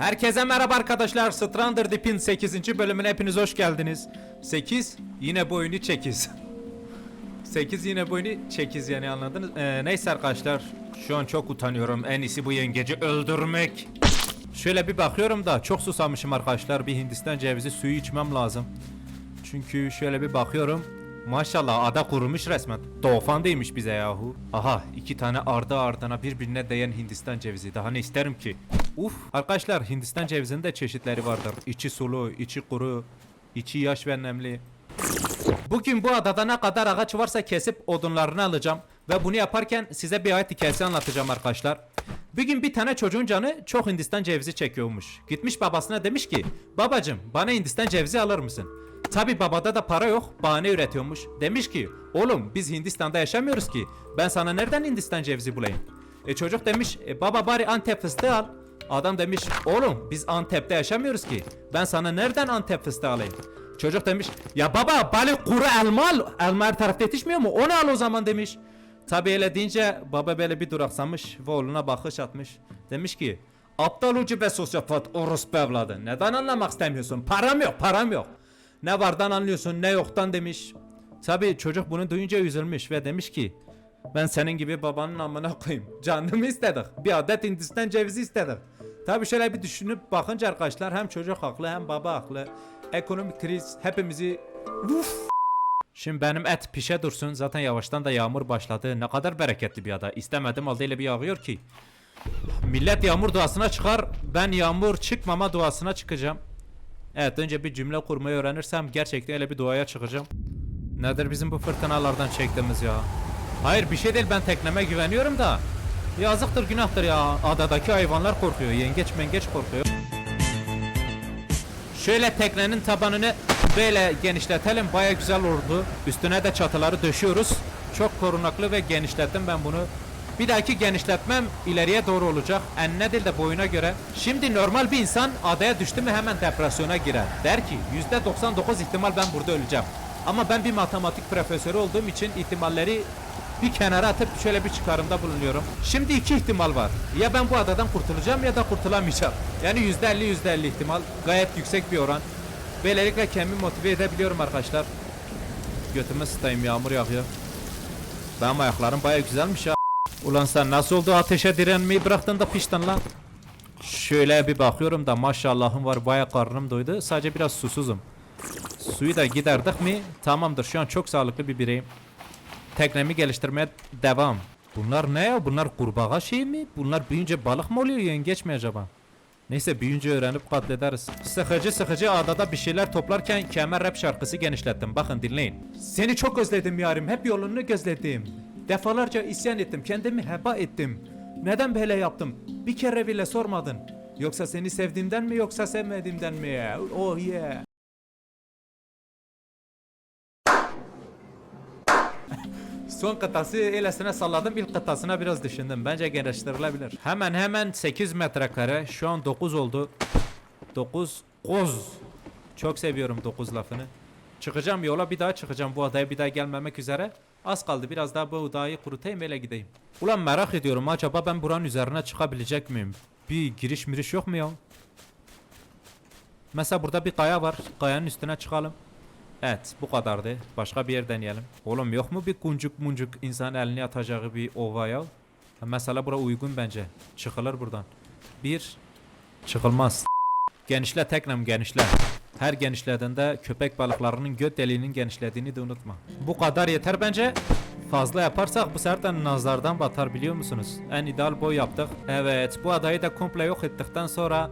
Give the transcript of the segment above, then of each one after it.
Herkese merhaba arkadaşlar. Strander Deep'in 8. bölümüne hepiniz hoş geldiniz. 8 yine boyunu çekiz. 8 yine boyunu çekiz yani anladınız. Ee, neyse arkadaşlar şu an çok utanıyorum. En iyisi bu yengeci öldürmek. Şöyle bir bakıyorum da çok susamışım arkadaşlar. Bir Hindistan cevizi suyu içmem lazım. Çünkü şöyle bir bakıyorum. Maşallah ada kurumuş resmen. Doğufan değilmiş bize yahu. Aha iki tane ardı ardına birbirine değen Hindistan cevizi. Daha ne isterim ki? Uf arkadaşlar Hindistan cevizinin de çeşitleri vardır. İçi sulu, içi kuru, içi yaş ve nemli. Bugün bu adada ne kadar ağaç varsa kesip odunlarını alacağım. Ve bunu yaparken size bir ayet hikayesi anlatacağım arkadaşlar. Bir gün bir tane çocuğun canı çok Hindistan cevizi çekiyormuş. Gitmiş babasına demiş ki babacım bana Hindistan cevizi alır mısın? Tabi babada da para yok bahane üretiyormuş. Demiş ki oğlum biz Hindistan'da yaşamıyoruz ki ben sana nereden Hindistan cevizi bulayım? E çocuk demiş e, baba bari Antep fıstığı al. Adam demiş oğlum biz Antep'te yaşamıyoruz ki ben sana nereden Antep fıstığı alayım? Çocuk demiş ya baba bari kuru elma al. Elma her tarafta yetişmiyor mu? Onu al o zaman demiş. Tabi öyle deyince baba böyle bir duraksamış ve oğluna bakış atmış. Demiş ki aptal ucu ve sosyopat orospu evladı. Neden anlamak istemiyorsun? Param yok param yok. Ne vardan anlıyorsun ne yoktan demiş. Tabi çocuk bunu duyunca üzülmüş ve demiş ki ben senin gibi babanın amına koyayım. Canımı istedik. Bir adet Hindistan cevizi istedik. Tabi şöyle bir düşünüp bakınca arkadaşlar hem çocuk haklı hem baba haklı. Ekonomik kriz hepimizi Şimdi benim et pişe dursun. Zaten yavaştan da yağmur başladı. Ne kadar bereketli bir ada. İstemedim halde öyle bir yağıyor ki. Millet yağmur duasına çıkar. Ben yağmur çıkmama duasına çıkacağım. Evet önce bir cümle kurmayı öğrenirsem gerçekten öyle bir duaya çıkacağım. Nedir bizim bu fırtınalardan çektiğimiz ya? Hayır bir şey değil ben tekneme güveniyorum da. Yazıktır günahtır ya. Adadaki hayvanlar korkuyor. Yengeç mengeç korkuyor. Şöyle teknenin tabanını böyle genişletelim. Baya güzel oldu. Üstüne de çatıları döşüyoruz. Çok korunaklı ve genişlettim ben bunu. Bir dahaki genişletmem ileriye doğru olacak. Enine değil de boyuna göre. Şimdi normal bir insan adaya düştü mü hemen depresyona girer. Der ki %99 ihtimal ben burada öleceğim. Ama ben bir matematik profesörü olduğum için ihtimalleri bir kenara atıp şöyle bir çıkarımda bulunuyorum. Şimdi iki ihtimal var. Ya ben bu adadan kurtulacağım ya da kurtulamayacağım. Yani yüzde elli yüzde elli ihtimal. Gayet yüksek bir oran. Böylelikle kendimi motive edebiliyorum arkadaşlar. Götüme sıtayım yağmur yağıyor. Benim ayaklarım baya güzelmiş ya. Ulan sen nasıl oldu ateşe direnmeyi bıraktın da piştin lan. Şöyle bir bakıyorum da maşallahım var baya karnım doydu. Sadece biraz susuzum. Suyu da giderdik mi tamamdır şu an çok sağlıklı bir bireyim. Teknemi geliştirmeye devam. Bunlar ne ya? Bunlar kurbağa şey mi? Bunlar büyüyünce balık mı oluyor yengeç mi acaba? Neyse büyüyünce öğrenip katlederiz. Sıkıcı sıkıcı adada bir şeyler toplarken kemer rap şarkısı genişlettim. Bakın dinleyin. Seni çok özledim yarim. Hep yolunu gözledim. Defalarca isyan ettim. Kendimi heba ettim. Neden böyle yaptım? Bir kere bile sormadın. Yoksa seni sevdiğimden mi yoksa sevmediğimden mi? Oh yeah. Son kıtası elesine salladım. İlk kıtasına biraz düşündüm. Bence genişletilebilir. Hemen hemen 8 metrekare. Şu an 9 oldu. 9 koz. Çok seviyorum 9 lafını. Çıkacağım yola bir daha çıkacağım. Bu adaya bir daha gelmemek üzere. Az kaldı biraz daha bu odayı kurutayım öyle gideyim. Ulan merak ediyorum acaba ben buranın üzerine çıkabilecek miyim? Bir giriş miriş yok mu ya? Mesela burada bir kaya var. Kayanın üstüne çıkalım. Evet bu kadardı. Başka bir yer deneyelim. Oğlum yok mu bir kuncuk muncuk insan elini atacağı bir ova Mesela bura uygun bence. Çıkılır buradan. Bir. Çıkılmaz. Genişle teknem genişle. Her genişlediğinde köpek balıklarının göt deliğinin genişlediğini de unutma. Bu kadar yeter bence. Fazla yaparsak bu sefer de nazardan batar biliyor musunuz? En ideal boy yaptık. Evet bu adayı da komple yok ettikten sonra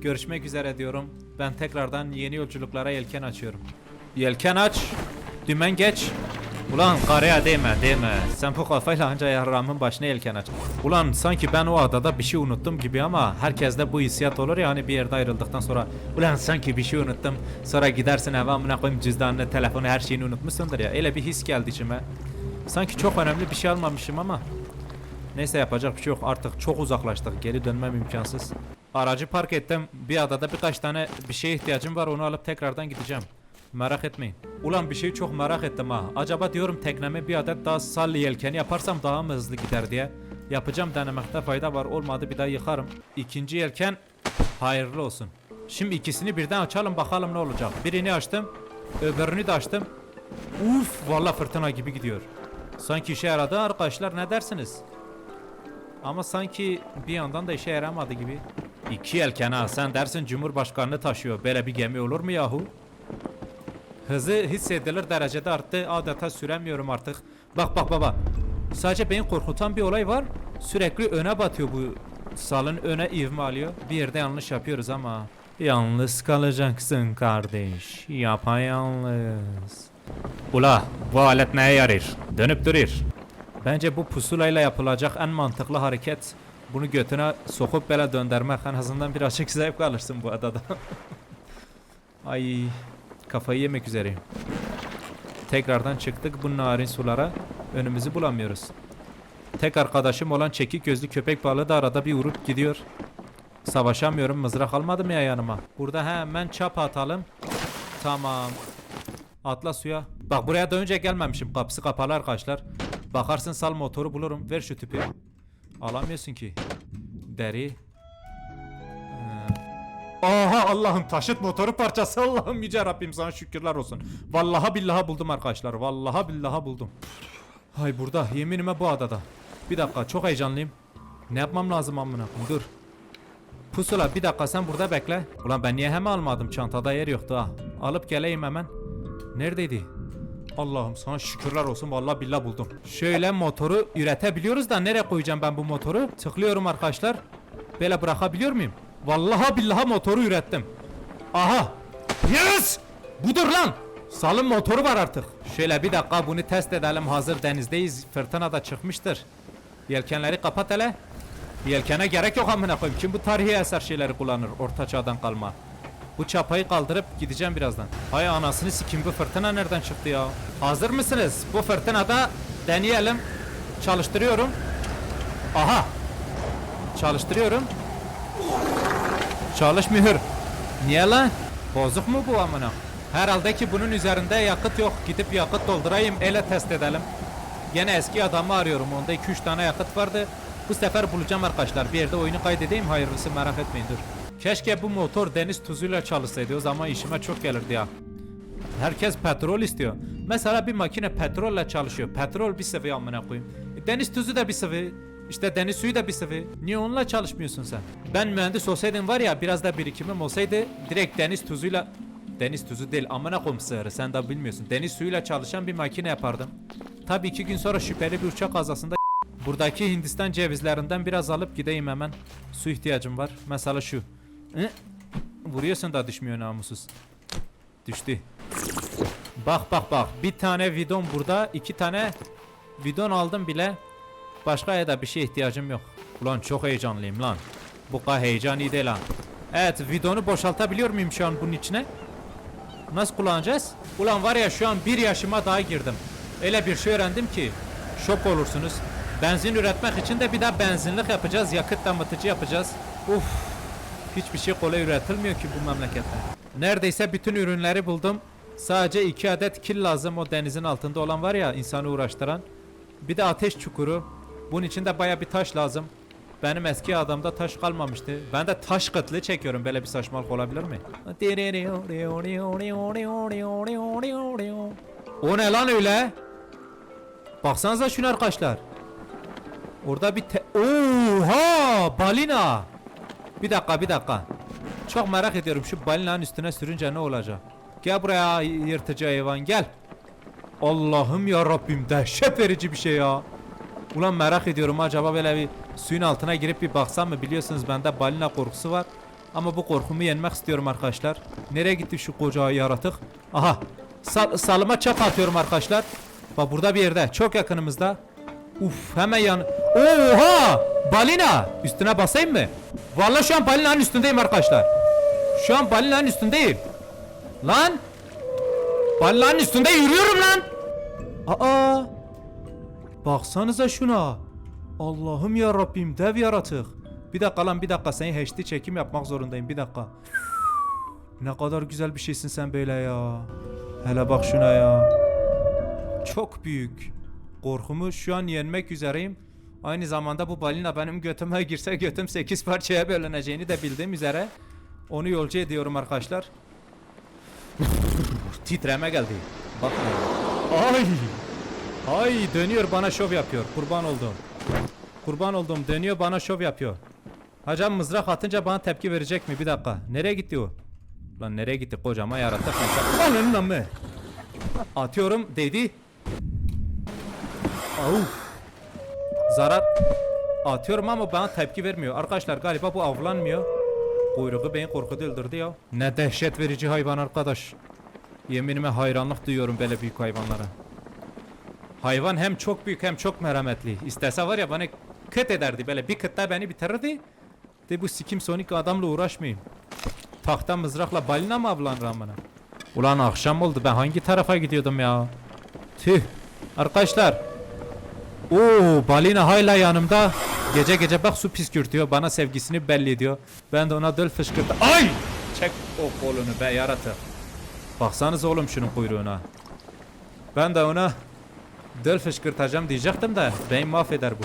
görüşmek üzere diyorum. Ben tekrardan yeni yolculuklara yelken açıyorum. Yelken aç. Dümen geç. Ulan karaya değme değme. Sen bu kafayla anca yarramın başına yelken aç. Ulan sanki ben o adada bir şey unuttum gibi ama herkeste bu hissiyat olur ya hani bir yerde ayrıldıktan sonra ulan sanki bir şey unuttum. Sonra gidersin eve amına koyayım cüzdanını, telefonu her şeyini unutmuşsundur ya. Öyle bir his geldi içime. Sanki çok önemli bir şey almamışım ama Neyse yapacak bir şey yok artık çok uzaklaştık geri dönmem imkansız. Aracı park ettim bir adada birkaç tane bir şeye ihtiyacım var onu alıp tekrardan gideceğim. Merak etmeyin. Ulan bir şeyi çok merak ettim ha. Acaba diyorum tekneme bir adet daha salli yelkeni yaparsam daha mı hızlı gider diye. Yapacağım denemekte fayda var olmadı bir daha yıkarım. İkinci yelken Hayırlı olsun. Şimdi ikisini birden açalım bakalım ne olacak. Birini açtım. Öbürünü de açtım. Uf valla fırtına gibi gidiyor. Sanki işe yaradı arkadaşlar ne dersiniz? Ama sanki bir yandan da işe yaramadı gibi. İki yelken ha sen dersin Cumhurbaşkanını taşıyor. Böyle bir gemi olur mu yahu? Hızı hissedilir derecede arttı. Adeta süremiyorum artık. Bak bak baba. Sadece beni korkutan bir olay var. Sürekli öne batıyor bu salın öne ivme alıyor. Bir yerde yanlış yapıyoruz ama. Yalnız kalacaksın kardeş. Yapayalnız. Ula bu alet neye yarar? Dönüp durur. Bence bu pusulayla yapılacak en mantıklı hareket bunu götüne sokup böyle döndürmek en azından birazcık zevk alırsın bu adada. Ay kafayı yemek üzereyim. Tekrardan çıktık bu narin sulara. Önümüzü bulamıyoruz. Tek arkadaşım olan çekik gözlü köpek balığı da arada bir vurup gidiyor. Savaşamıyorum mızrak almadım ya yanıma. Burada hemen çap atalım. Tamam. Atla suya. Bak buraya da önce gelmemişim. Kapısı kapalı arkadaşlar. Bakarsın sal motoru bulurum. Ver şu tüpü. Alamıyorsun ki. Deri. Aha Allah'ım taşıt motoru parçası Allah'ım yüce Rabbim sana şükürler olsun. Vallaha billaha buldum arkadaşlar. Vallaha billaha buldum. Hay burada yeminime bu adada. Bir dakika çok heyecanlıyım. Ne yapmam lazım amına? Dur. Pusula bir dakika sen burada bekle. Ulan ben niye hemen almadım çantada yer yoktu ha. Alıp geleyim hemen. Neredeydi? Allah'ım sana şükürler olsun vallahi billah buldum. Şöyle motoru üretebiliyoruz da nereye koyacağım ben bu motoru? Tıklıyorum arkadaşlar. Böyle bırakabiliyor muyum? Vallahi billaha motoru ürettim. Aha! Yes! Budur lan! Salın motoru var artık. Şöyle bir dakika bunu test edelim. Hazır denizdeyiz. Fırtına da çıkmıştır. Yelkenleri kapat hele. Yelkene gerek yok amına koyayım. Kim bu tarihi eser şeyleri kullanır orta çağdan kalma. Bu çapayı kaldırıp gideceğim birazdan. Hay anasını sikim bu fırtına nereden çıktı ya? Hazır mısınız? Bu fırtınada deneyelim. Çalıştırıyorum. Aha. Çalıştırıyorum. Çalışmıyor. Niye lan? Bozuk mu bu amına? Herhalde ki bunun üzerinde yakıt yok. Gidip yakıt doldurayım, ele test edelim. Gene eski adamı arıyorum. Onda 2-3 tane yakıt vardı. Bu sefer bulacağım arkadaşlar. Bir yerde oyunu kaydedeyim. Hayırlısı merak etmeyin dur. Keşke bu motor deniz tuzuyla çalışsaydı. O zaman işime çok gelirdi ya. Herkes petrol istiyor. Mesela bir makine petrolle çalışıyor. Petrol bir sıvı amına koyayım. E, deniz tuzu da bir sıvı. İşte deniz suyu da bir sıvı. Niye onunla çalışmıyorsun sen? Ben mühendis olsaydım var ya biraz da birikimim olsaydı direkt deniz tuzuyla Deniz tuzu değil amına koyayım sığırı sen de bilmiyorsun. Deniz suyuyla çalışan bir makine yapardım. Tabii iki gün sonra şüpheli bir uçak kazasında Buradaki Hindistan cevizlerinden biraz alıp gideyim hemen. Su ihtiyacım var. Mesela şu. Hı? Vuruyorsun da düşmüyor namussuz. Düştü. Bak bak bak. Bir tane vidon burada. iki tane vidon aldım bile. Başka ya da bir şeye ihtiyacım yok. Ulan çok heyecanlıyım lan. Bu kadar heyecan iyi değil ha. Evet vidonu boşaltabiliyor muyum şu an bunun içine? Nasıl kullanacağız? Ulan var ya şu an bir yaşıma daha girdim. Öyle bir şey öğrendim ki şok olursunuz. Benzin üretmek için de bir daha benzinlik yapacağız. Yakıt damıtıcı yapacağız. Uf. Hiçbir şey kolay üretilmiyor ki bu memlekette. Neredeyse bütün ürünleri buldum. Sadece iki adet kil lazım o denizin altında olan var ya insanı uğraştıran. Bir de ateş çukuru. Bunun için de baya bir taş lazım. Benim eski adamda taş kalmamıştı. Ben de taş kıtlığı çekiyorum. Böyle bir saçmalık olabilir mi? O ne lan öyle? Baksanıza şuna arkadaşlar. Orada bir te... Oha! Balina! Bir dakika bir dakika. Çok merak ediyorum şu balinanın üstüne sürünce ne olacak? Gel buraya yırtıcı hayvan gel. Allah'ım ya Rabbim dehşet verici bir şey ya. Ulan merak ediyorum acaba böyle bir suyun altına girip bir baksam mı biliyorsunuz bende balina korkusu var. Ama bu korkumu yenmek istiyorum arkadaşlar. Nereye gitti şu koca yaratık? Aha. Sal salıma çap atıyorum arkadaşlar. Bak burada bir yerde çok yakınımızda. Uf hemen yan. Oha! Balina! Üstüne basayım mı? Vallahi şu an balinanın üstündeyim arkadaşlar. Şu an balinanın üstündeyim. Lan! Balinanın üstünde yürüyorum lan! Aa! Baksanıza şuna. Allah'ım ya Rabbim dev yaratık. Bir dakika lan bir dakika seni HD çekim yapmak zorundayım bir dakika. Ne kadar güzel bir şeysin sen böyle ya. Hele bak şuna ya. Çok büyük. Korkumu şu an yenmek üzereyim. Aynı zamanda bu balina benim götüme girse götüm 8 parçaya bölüneceğini de bildiğim üzere onu yolcu ediyorum arkadaşlar. Titreme geldi. Bak. Ay! Ay dönüyor bana şov yapıyor. Kurban oldum. Kurban oldum dönüyor bana şov yapıyor. Hocam mızrak atınca bana tepki verecek mi? Bir dakika. Nereye gitti o? Lan nereye gitti kocama yarattı. Ananın mı? Atıyorum dedi. Au. Zarar atıyorum ama bana tepki vermiyor. Arkadaşlar galiba bu avlanmıyor. Kuyruğu beni korkuda öldürdü ya. Ne dehşet verici hayvan arkadaş. Yeminime hayranlık duyuyorum böyle büyük hayvanlara. Hayvan hem çok büyük hem çok merhametli. İstese var ya bana kıt ederdi böyle bir kıtta beni bitirirdi. De bu sikim sonik adamla uğraşmayayım. Tahta mızrakla balina mı avlanır amına? Ulan akşam oldu ben hangi tarafa gidiyordum ya? Tüh. Arkadaşlar. Oo balina hala yanımda. Gece gece bak su püskürtüyor bana sevgisini belli ediyor. Ben de ona döl fışkırdı. Ay! Çek o kolunu be yaratık. Baksanız oğlum şunun kuyruğuna. Ben de ona döl fışkırtacağım diyecektim de beni mahveder bu.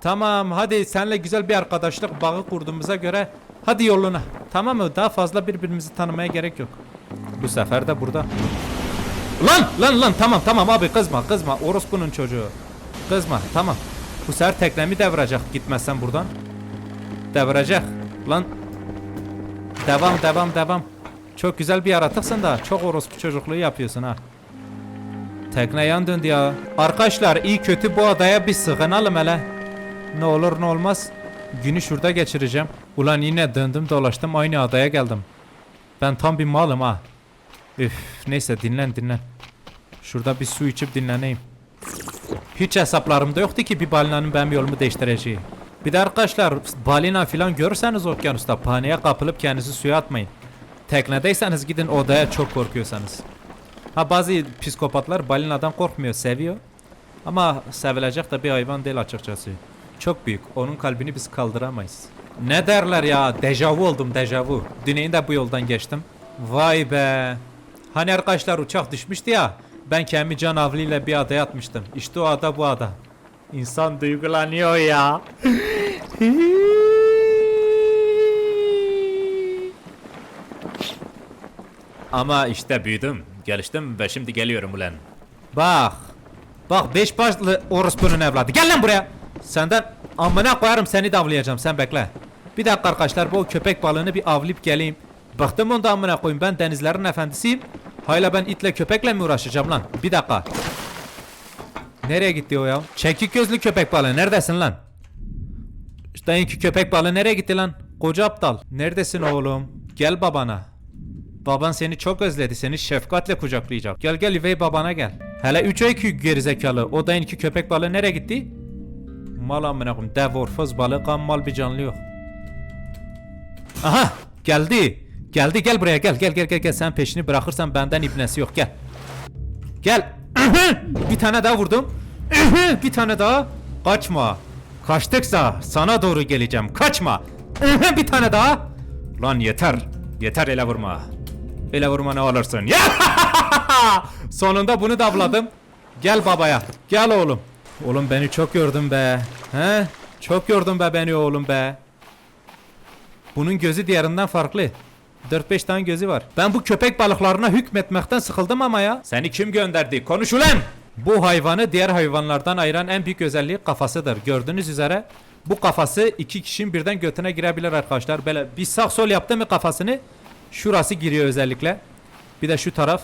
Tamam hadi senle güzel bir arkadaşlık bağı kurduğumuza göre hadi yoluna. Tamam mı? Daha fazla birbirimizi tanımaya gerek yok. Bu sefer de burada. Lan lan lan tamam tamam abi kızma kızma orospunun çocuğu. Kızma tamam. Bu sefer teknemi devirecek gitmezsen buradan. Devirecek. Lan. Devam devam devam. Çok güzel bir yaratıksın da çok orospu çocukluğu yapıyorsun ha. Tekne yan döndü ya. Arkadaşlar iyi kötü bu adaya bir sığınalım hele. Ne olur ne olmaz. Günü şurada geçireceğim. Ulan yine döndüm dolaştım aynı adaya geldim. Ben tam bir malım ha. Üf neyse dinlen dinlen. Şurada bir su içip dinleneyim. Hiç hesaplarımda yoktu ki bir balinanın benim yolumu değiştireceği. Bir de arkadaşlar balina filan görürseniz okyanusta paniğe kapılıp kendinizi suya atmayın. Teknedeyseniz gidin odaya çok korkuyorsanız. Ha bazı psikopatlar balinadan korkmuyor, seviyor. Ama sevilecek de bir hayvan değil açıkçası. Çok büyük. Onun kalbini biz kaldıramayız. Ne derler ya? Dejavu oldum dejavu. Düneyin de bu yoldan geçtim. Vay be. Hani arkadaşlar uçak düşmüştü ya. Ben kendi can avlıyla bir adaya atmıştım. İşte o ada bu ada. İnsan duygulanıyor ya. Ama işte büyüdüm, geliştim ve şimdi geliyorum ulan. Bak. Bak beş başlı orospunun evladı. Gel lan buraya. Senden amına koyarım seni de avlayacağım sen bekle. Bir dakika arkadaşlar bu köpek balığını bir avlayıp geleyim. Bıktım onda amına koyayım ben denizlerin efendisiyim. Hayla ben itle köpekle mi uğraşacağım lan? Bir dakika. Nereye gitti o ya? Çekik gözlü köpek balığı neredesin lan? İşte köpek balığı nereye gitti lan? Koca aptal. Neredesin oğlum? Gel babana. Baban seni çok özledi. Seni şefkatle kucaklayacak. Gel gel üvey babana gel. Hele 3 ay ki gerizekalı. O da iki köpek balığı nereye gitti? Mal amına koyayım. Dev orfoz balık ama mal bir canlı yok. Aha geldi. Geldi gel buraya gel gel gel gel gel. Sen peşini bırakırsan benden ibnesi yok gel. Gel. bir tane daha vurdum. bir tane daha. Kaçma. Kaçtıksa sana doğru geleceğim. Kaçma. bir tane daha. Lan yeter. Yeter ele vurma. Ele vurma ne olursun. Sonunda bunu da avladım. Gel babaya. Gel oğlum. Oğlum beni çok yordun be. He? Çok yordun be beni oğlum be. Bunun gözü diğerinden farklı. 4-5 tane gözü var. Ben bu köpek balıklarına hükmetmekten sıkıldım ama ya. Seni kim gönderdi? Konuş ulan! Bu hayvanı diğer hayvanlardan ayıran en büyük özelliği kafasıdır. Gördüğünüz üzere bu kafası iki kişinin birden götüne girebilir arkadaşlar. Böyle bir sağ sol yaptı mı kafasını şurası giriyor özellikle. Bir de şu taraf.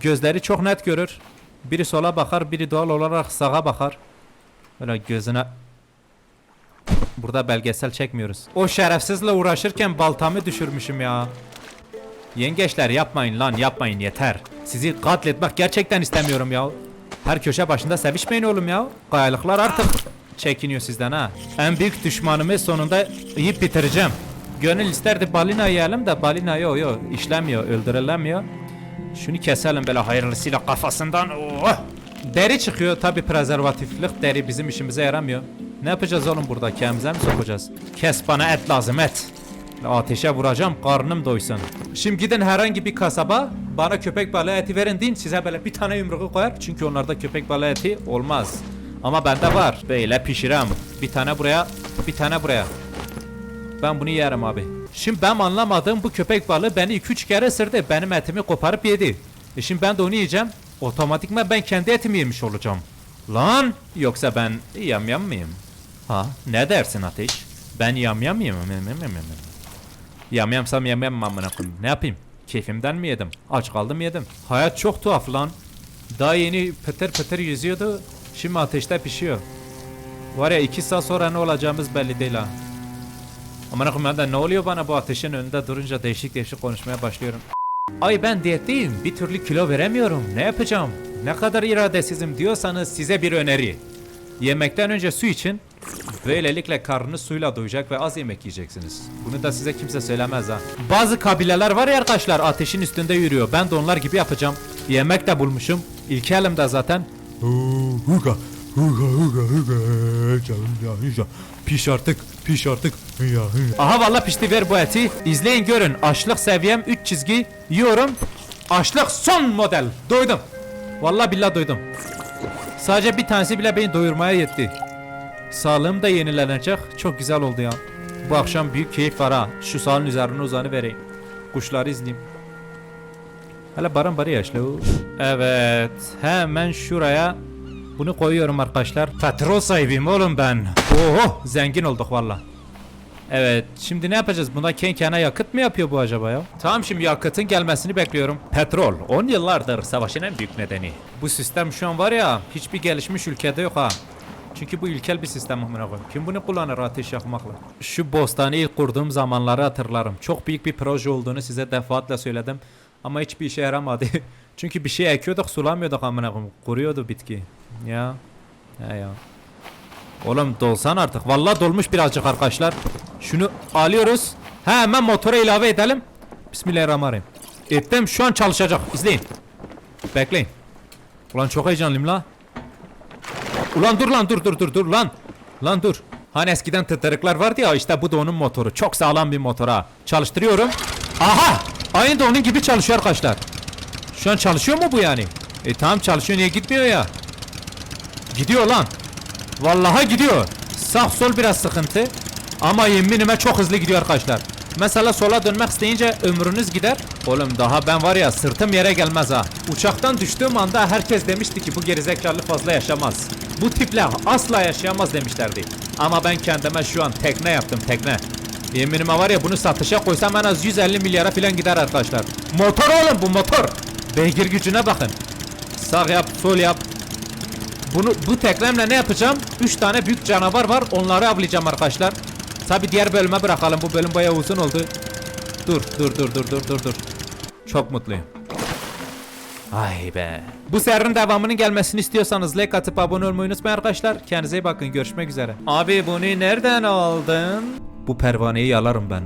Gözleri çok net görür. Biri sola bakar, biri doğal olarak sağa bakar. Böyle gözüne Burada belgesel çekmiyoruz. O şerefsizle uğraşırken baltamı düşürmüşüm ya. Yengeçler yapmayın lan yapmayın yeter. Sizi katletmek gerçekten istemiyorum ya. Her köşe başında sevişmeyin oğlum ya. Kayalıklar artık çekiniyor sizden ha. En büyük düşmanımı sonunda yiyip bitireceğim. Gönül isterdi balina yiyelim de balina yok yok işlemiyor öldürülemiyor. Şunu keselim böyle hayırlısıyla kafasından. Oh! Deri çıkıyor tabi prezervatiflik deri bizim işimize yaramıyor. Ne yapacağız oğlum burada kendimize mi sokacağız? Kes bana et lazım et. Ateşe vuracağım karnım doysun. Şimdi gidin herhangi bir kasaba bana köpek balığı eti verin deyin size böyle bir tane yumruğu koyar. Çünkü onlarda köpek balığı eti olmaz. Ama bende var. Böyle pişirem. Bir tane buraya, bir tane buraya. Ben bunu yerim abi. Şimdi ben anlamadığım bu köpek balığı beni 2-3 kere ısırdı. Benim etimi koparıp yedi. E şimdi ben de onu yiyeceğim. Otomatikman ben kendi etimi yemiş olacağım. Lan! Yoksa ben yamyam mıyım? Ha? Ne dersin Ateş? Ben yamyam mıyım? Yamyamsam yamyam amına koyayım. Ne yapayım? Keyfimden mi yedim? Aç kaldım yedim. Hayat çok tuhaf lan. Daha yeni pıtır pıtır yüzüyordu. Şimdi ateşte pişiyor. Var ya iki saat sonra ne olacağımız belli değil ha. Aman akım ben ne oluyor bana bu ateşin önünde durunca değişik değişik konuşmaya başlıyorum. Ay ben diyetteyim. Bir türlü kilo veremiyorum. Ne yapacağım? Ne kadar iradesizim diyorsanız size bir öneri. Yemekten önce su için. Böylelikle karnınız suyla doyacak ve az yemek yiyeceksiniz. Bunu da size kimse söylemez ha. Bazı kabileler var ya arkadaşlar ateşin üstünde yürüyor. Ben de onlar gibi yapacağım. Yemek de bulmuşum. İlk elimde zaten. Huga. Piş artık, piş artık. Aha valla pişti ver bu eti. İzleyin görün. Açlık seviyem 3 çizgi. Yiyorum. Açlık son model. Doydum. Vallahi billahi doydum. Sadece bir tanesi bile beni doyurmaya yetti. Sağlığım da yenilenecek. Çok güzel oldu ya. Bu akşam büyük keyif var ha. Şu sahanın üzerine uzanı vereyim. Kuşları izleyeyim. Hele barın barı yaşlı. Evet. Hemen şuraya bunu koyuyorum arkadaşlar. Petrol sahibiyim oğlum ben. Oho zengin olduk valla. Evet şimdi ne yapacağız? Bunda kenkana yakıt mı yapıyor bu acaba ya? Tamam şimdi yakıtın gelmesini bekliyorum. Petrol 10 yıllardır savaşın en büyük nedeni. Bu sistem şu an var ya hiçbir gelişmiş ülkede yok ha. Çünkü bu ilkel bir sistem amına koyayım. Kim bunu kullanır ateş yakmakla? Şu bostanı ilk kurduğum zamanları hatırlarım. Çok büyük bir proje olduğunu size defaatle söyledim. Ama hiçbir işe yaramadı. Çünkü bir şey ekiyorduk sulamıyorduk amına koyayım. Kuruyordu bitki. Ya. Ya ya. Oğlum dolsan artık. Vallahi dolmuş birazcık arkadaşlar. Şunu alıyoruz. He, hemen motora ilave edelim. Bismillahirrahmanirrahim. Ettim şu an çalışacak. İzleyin. Bekleyin. Ulan çok heyecanlıyım la. Ulan dur lan dur dur dur dur lan. Lan dur. Hani eskiden tıtırıklar vardı ya işte bu da onun motoru. Çok sağlam bir motor ha. Çalıştırıyorum. Aha! Aynı da onun gibi çalışıyor arkadaşlar. Şu an çalışıyor mu bu yani? E tamam çalışıyor niye gitmiyor ya? Gidiyor lan. Vallahi gidiyor. Sağ sol biraz sıkıntı. Ama yeminime çok hızlı gidiyor arkadaşlar. Mesela sola dönmek isteyince ömrünüz gider. Oğlum daha ben var ya sırtım yere gelmez ha. Uçaktan düştüğüm anda herkes demişti ki bu gerizekalı fazla yaşamaz. Bu tiple asla yaşayamaz demişlerdi. Ama ben kendime şu an tekne yaptım tekne. Yeminime var ya bunu satışa koysam en az 150 milyara falan gider arkadaşlar. Motor oğlum bu motor. Beygir gücüne bakın. Sağ yap sol yap. Bunu bu teklemle ne yapacağım? 3 tane büyük canavar var. Onları avlayacağım arkadaşlar. Tabi diğer bölüme bırakalım. Bu bölüm bayağı uzun oldu. Dur, dur, dur, dur, dur, dur, dur. Çok mutluyum. Ay be. Bu serinin devamının gelmesini istiyorsanız like atıp abone olmayı unutmayın arkadaşlar. Kendinize iyi bakın. Görüşmek üzere. Abi bunu nereden aldın? Bu pervaneyi yalarım ben.